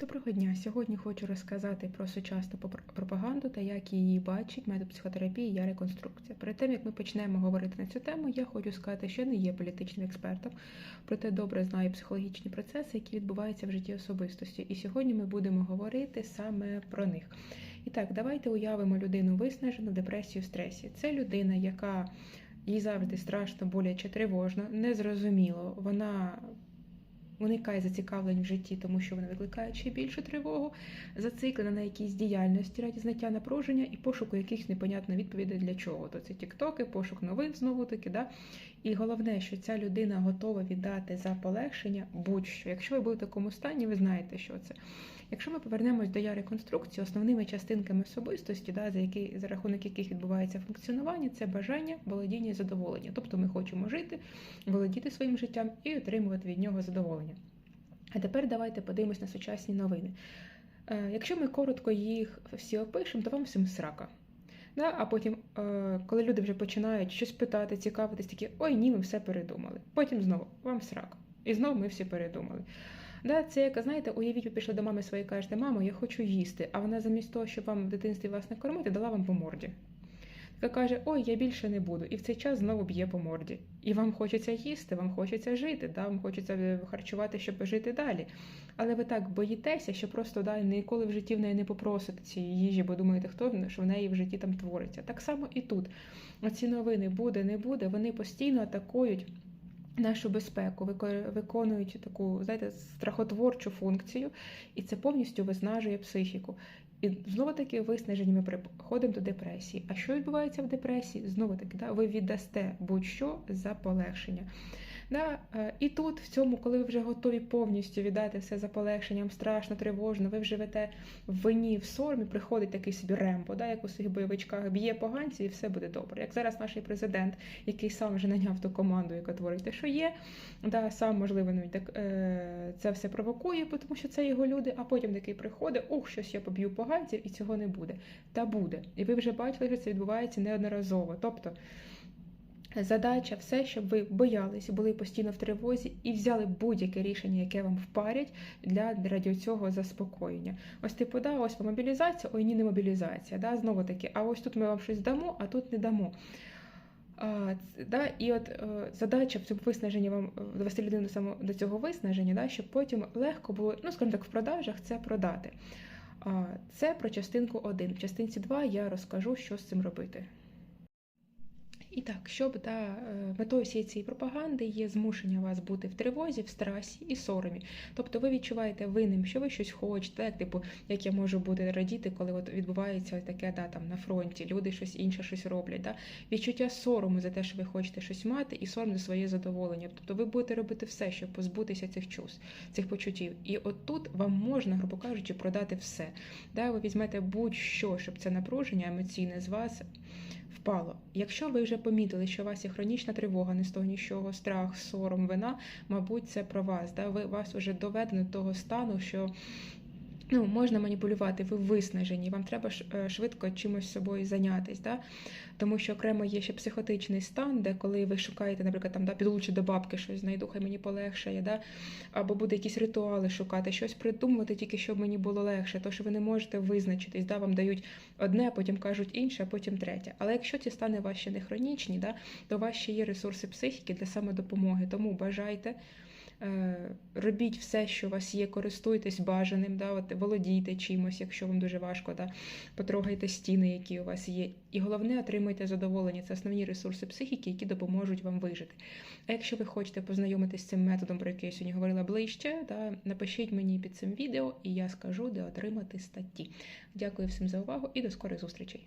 Доброго дня! Сьогодні хочу розказати про сучасну пропаганду та як її бачить метод психотерапії я реконструкція. Перед тим як ми почнемо говорити на цю тему, я хочу сказати, що не є політичним експертом, проте добре знаю психологічні процеси, які відбуваються в житті особистості. І сьогодні ми будемо говорити саме про них. І так, давайте уявимо людину виснажену депресію, стресі. Це людина, яка їй завжди страшно, боляче, тривожно, незрозуміло. Вона уникає зацікавлень в житті, тому що вони викликають ще більшу тривогу, зациклена на якійсь діяльності раді зняття напруження і пошуку якихось непонятних відповідей для чого. То це тіктоки, пошук новин знову таки. Да? І головне, що ця людина готова віддати за полегшення будь-що. Якщо ви будете в такому стані, ви знаєте, що це. Якщо ми повернемось до я реконструкції, основними частинками особистості, да, за які за рахунок яких відбувається функціонування, це бажання, володіння і задоволення. Тобто ми хочемо жити, володіти своїм життям і отримувати від нього задоволення. А тепер давайте подивимось на сучасні новини. Е, Якщо ми коротко їх всі опишемо, то вам всім срака. Да? А потім, е, коли люди вже починають щось питати, цікавитись, такі ой, ні, ми все передумали. Потім знову вам срак. І знову ми всі передумали. Да, це як, знаєте, уявіть, ви пішли до мами своєї кажете, мамо, я хочу їсти, а вона замість того, щоб вам в дитинстві вас не кормити, дала вам по морді. Така каже, ой, я більше не буду. І в цей час знову б'є по морді. І вам хочеться їсти, вам хочеться жити, да? вам хочеться е, харчувати, щоб жити далі. Але ви так боїтеся, що просто да, ніколи в житті в неї не попросите цієї їжі, бо думаєте, хто що в неї в житті там твориться. Так само і тут. Оці новини буде, не буде, вони постійно атакують. Нашу безпеку виконують таку, знаєте, страхотворчу функцію, і це повністю виснажує психіку. І знову таки виснажені ми приходимо до депресії. А що відбувається в депресії? Знову таки, да, ви віддасте будь-що за полегшення. Да? І тут, в цьому, коли ви вже готові повністю віддати все за полегшенням, страшно, тривожно, ви живете в вині, в соромі, приходить такий собі рембо, да, як у своїх бойовичках, б'є поганці, і все буде добре. Як зараз наш президент, який сам вже наняв ту команду, яка творить те, що є, да, сам, можливо, навіть так, е, це все провокує, тому що це його люди, а потім такий приходить, ух, щось я поб'ю поганців, і цього не буде. Та буде. І ви вже бачили, що це відбувається неодноразово. Тобто. Задача все, щоб ви боялися, були постійно в тривозі і взяли будь-яке рішення, яке вам впарять для раді цього заспокоєння. Ось типу, да, ось мобілізація, ой, ні, не мобілізація. Да, Знову таки, а ось тут ми вам щось дамо, а тут не дамо. А, да, І от е, задача в цьому виснаженні вам довести людину саме до цього виснаження, да, щоб потім легко було, ну, скажімо так, в продажах це продати. А, Це про частинку 1. В частинці 2 я розкажу, що з цим робити. І так, щоб да, е, метою всієї цієї пропаганди є змушення вас бути в тривозі, в страсі і соромі. Тобто ви відчуваєте винним, що ви щось хочете, як типу, як я можу бути радіти, коли от відбувається таке да, там на фронті, люди щось інше щось роблять. Да? Відчуття сорому за те, що ви хочете щось мати, і сором за своє задоволення. Тобто ви будете робити все, щоб позбутися цих чувств, цих почуттів. І от тут вам можна, грубо кажучи, продати все. Да? Ви візьмете будь-що, щоб це напруження емоційне з вас впало. Якщо ви вже помітили, що у вас є хронічна тривога, не з того нічого, страх, сором, вина, мабуть, це про вас. Да? Ви вас вже доведено до того стану, що Ну, можна маніпулювати, ви виснажені, вам треба е, швидко чимось собою зайнятися. Да? Тому що окремо є ще психотичний стан, де коли ви шукаєте, наприклад, там да, підлучу до бабки щось знайду, хай мені полегшає, да? або буде якісь ритуали шукати, щось придумувати, тільки щоб мені було легше, то що ви не можете визначитись, да? вам дають одне, потім кажуть інше, а потім третє. Але якщо ці стани ваші не хронічні, да, то ще є ресурси психіки для самодопомоги. Тому бажайте. Е, робіть все, що у вас є, користуйтесь бажаним, да, от, володійте чимось, якщо вам дуже важко, да, потрогайте стіни, які у вас є. І головне, отримуйте задоволення. Це основні ресурси психіки, які допоможуть вам вижити. А якщо ви хочете познайомитись з цим методом, про який я сьогодні говорила ближче, да, напишіть мені під цим відео, і я скажу, де отримати статті. Дякую всім за увагу і до скорих зустрічей!